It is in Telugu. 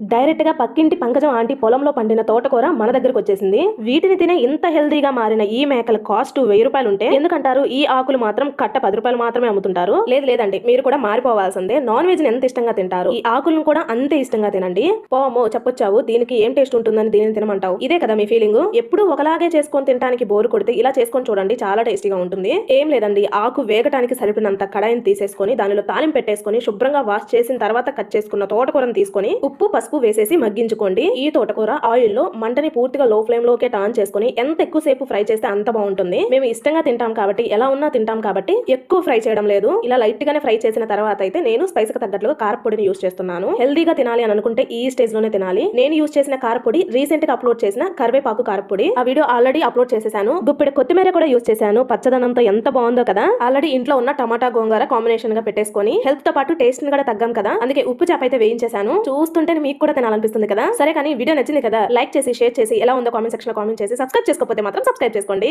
డైరెక్ట్గా పక్కింటి పంకజం ఆంటీ పొలంలో పండిన తోటకూర మన దగ్గరకు వచ్చేసింది. వీటిని తినే ఇంత హెల్దీగా మారిన ఈ మేకల కాస్ట్ వెయ్యి రూపాయలు ఉంటే ఎందుకంటారు? ఈ ఆకులు మాత్రం కట్ట పది రూపాయలు మాత్రమే అమ్ముతుంటారు. లేదు లేదండి. మీరు కూడా మారిపోవాల్సిందే. నాన్ వెజ్ ఎంత ఇష్టంగా తింటారు? ఈ ఆకులను కూడా అంతే ఇష్టంగా తినండి. పోమో చెప్పొచ్చావు. దీనికి ఏం టేస్ట్ ఉంటుందని దీనిని తినమంటావు. ఇదే కదా మీ ఫీలింగ్? ఎప్పుడు ఒకలాగే చేసుకొని తినడానికి బోరు కొడితే ఇలా చేసుకొని చూడండి చాలా టేస్టీగా ఉంటుంది. ఏం లేదండి. ఆకు వేగటానికి సరిపడినంత కడాయిని తీసేసుకొని దానిలో తాలిం పెట్టేసుకొని శుభ్రంగా వాష్ చేసిన తర్వాత కట్ చేసుకున్న తోటకూరను తీసుకొని ఉప్పు పసుపు వేసేసి మగ్గించుకోండి. ఈ తోటకూర ఆయిల్లో మంటని పూర్తిగా లో ఫ్లేమ్ లోకే టర్న్ చేసుకొని ఎంత ఎక్కువసేపు ఫ్రై చేస్తే అంత బాగుంటుంది. మేము ఇష్టంగా తింటాం కాబట్టి ఎలా ఉన్నా తింటాం కాబట్టి ఎక్కువ ఫ్రై చేయడం లేదు. ఇలా లైట్ గానే ఫ్రై చేసిన తర్వాత అయితే నేను స్పైస్కి తగ్గట్లుగా కారపొడిని యూస్ చేస్తున్నాను. హెల్దీగా తినాలి అని అనుకుంటే ఈ స్టేజ్లోనే తినాలి. నేను యూస్ చేసిన కారపొడి రీసెంట్గా అప్లోడ్ చేసిన కరివేపాకు కారపొడి ఆ వీడియో ఆల్రెడీ అప్లోడ్ చేసేసాను. గుప్పిడి కొత్తిమీర కూడా యూస్ చేశాను. పచ్చదనంతో ఎంత బాగుందో కదా. ఆల్రెడీ ఇంట్లో ఉన్న టమాటా గోంగూర కాంబినేషన్గా పెట్టేసుకొని హెల్త్తో పాటు టేస్ట్ని కూడా తగ్గాం కదా. అందుకే ఉప్పు చేప అయితే వేయించేశాను. చూస్తుంటే మీకు కూడా తినాలనిపిస్తుంది కదా? సరే కానీ వీడియో నచ్చింది కదా? లైక్ చేసి షేర్ చేసి ఎలా ఉందో కామెంట్ సెక్షన్లో కామెంట్ చేసి సబ్స్క్రైబ్ చేసుకోకపోతే మాత్రం సబ్స్క్రైబ్ చేసుకోండి.